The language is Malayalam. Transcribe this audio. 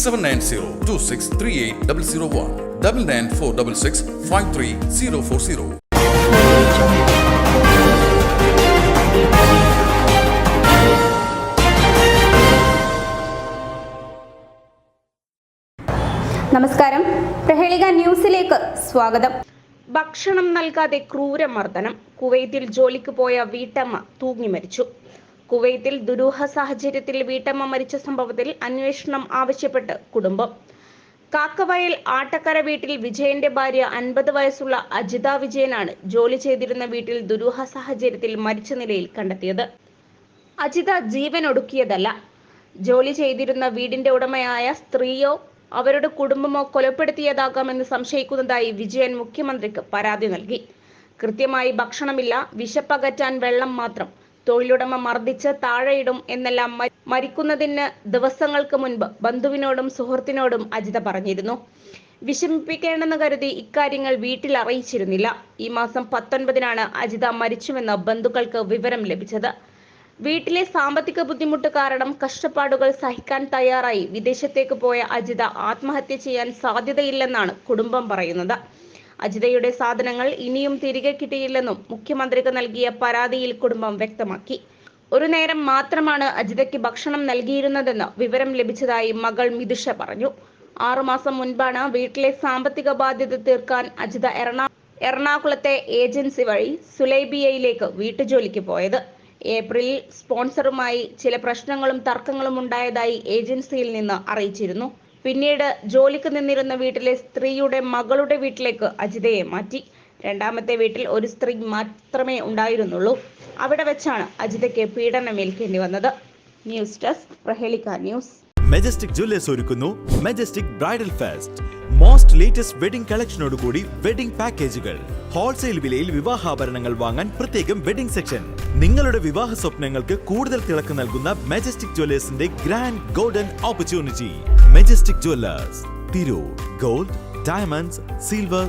Seven nine zero two six three eight double zero one double nine four double six five three zero four zero നമസ്കാരം. പ്രഹേളിക ന്യൂസിലേക്ക് സ്വാഗതം. ഭക്ഷണം നൽകാതെ ക്രൂരമർദ്ദനം. കുവൈത്തിൽ ജോലിക്ക് പോയ വീട്ടമ്മ തൂങ്ങി മരിച്ചു കുവൈത്തിൽ ദുരൂഹ സാഹചര്യത്തിൽ വീട്ടമ്മ മരിച്ച സംഭവത്തിൽ അന്വേഷണം ആവശ്യപ്പെട്ട് കുടുംബം. കാക്കവയൽ ആട്ടക്കര വീട്ടിൽ വിജയന്റെ ഭാര്യ അൻപത് വയസ്സുള്ള അജിത വിജയനാണ് ജോലി ചെയ്തിരുന്ന വീട്ടിൽ ദുരൂഹ സാഹചര്യത്തിൽ മരിച്ച നിലയിൽ കണ്ടെത്തിയത്. അജിത ജീവൻ ഒടുക്കിയതല്ല. ജോലി ചെയ്തിരുന്ന വീടിന്റെ ഉടമയായ സ്ത്രീയോ അവരുടെ കുടുംബമോ കൊലപ്പെടുത്തിയതാകാമെന്ന് സംശയിക്കുന്നതായി വിജയൻ മുഖ്യമന്ത്രിക്ക് പരാതി നൽകി. കൃത്യമായി ഭക്ഷണമില്ല വിശപ്പകറ്റാൻ വെള്ളം മാത്രം. തൊഴിലുടമ മർദ്ദിച്ച് താഴെയിടും എന്നെല്ലാം മരിക്കുന്നതിന് ദിവസങ്ങൾക്ക് മുൻപ് ബന്ധുവിനോടും സുഹൃത്തിനോടും അജിത പറഞ്ഞിരുന്നു. വിഷമിപ്പിക്കേണ്ടെന്ന് കരുതി ഇക്കാര്യങ്ങൾ വീട്ടിൽ അറിയിച്ചിരുന്നില്ല. ഈ മാസം പത്തൊൻപതിനാണ് അജിത മരിച്ചുവെന്ന് ബന്ധുക്കൾക്ക് വിവരം ലഭിച്ചത്. വീട്ടിലെ സാമ്പത്തിക ബുദ്ധിമുട്ട് കാരണം കഷ്ടപ്പാടുകൾ സഹിക്കാൻ തയ്യാറായി വിദേശത്തേക്ക് പോയ അജിത ആത്മഹത്യ ചെയ്യാൻ സാധ്യതയില്ലെന്നാണ് കുടുംബം പറയുന്നത്. അജിതയുടെ സാധനങ്ങൾ ഇനിയും തിരികെ കിട്ടിയില്ലെന്നും മുഖ്യമന്ത്രിക്ക് നൽകിയ പരാതിയിൽ കുടുംബം വ്യക്തമാക്കി. ഒരു നേരം മാത്രമാണ് അജിതയ്ക്ക് ഭക്ഷണം നൽകിയിരുന്നതെന്ന് വിവരം ലഭിച്ചതായി മകൾ മിതുഷ പറഞ്ഞു. ആറുമാസം മുൻപാണ് വീട്ടിലെ സാമ്പത്തിക ബാധ്യത തീർക്കാൻ അജിത എറണാ എറണാകുളത്തെ ഏജൻസി വഴി സുലൈബിയയിലേക്ക് വീട്ടുജോലിക്ക് പോയത്. ഏപ്രിലിൽ സ്പോൺസറുമായി ചില പ്രശ്നങ്ങളും തർക്കങ്ങളും ഉണ്ടായതായി ഏജൻസിയിൽ നിന്ന് അറിയിച്ചിരുന്നു. പിന്നീട് ജോലിക്ക് നിന്നിരുന്ന വീട്ടിലെ സ്ത്രീയുടെ മകളുടെ വീട്ടിലേക്ക് അജിതയെ മാറ്റി. രണ്ടാമത്തെ വീട്ടിൽ ഒരു സ്ത്രീ മാത്രമേ ഉണ്ടായിരുന്നുള്ളൂ. അവിടെ വെച്ചാണ് അജിതയ്ക്ക് പീഡനമേൽക്കേണ്ടി വന്നത്. News desk Prahelika news. Majestic jewellers ഒരുക്കുന്നു. Majestic bridal fest most latest wedding കളക്ഷനോട് കൂടി വെഡിംഗ് പാക്കേജുകൾ ഹോൾസെയിൽ വിലയിൽ വിവാഹാഭരണങ്ങൾ വാങ്ങാൻ പ്രത്യേകം വെഡിംഗ് സെക്ഷൻ നിങ്ങളുടെ വിവാഹ സ്വപ്നങ്ങൾക്ക് കൂടുതൽ തിളക്കം നൽകുന്ന Majestic ജ്വല്ലേഴ്സിന്റെ grand golden opportunity majestic jewellers Tirur gold diamonds silver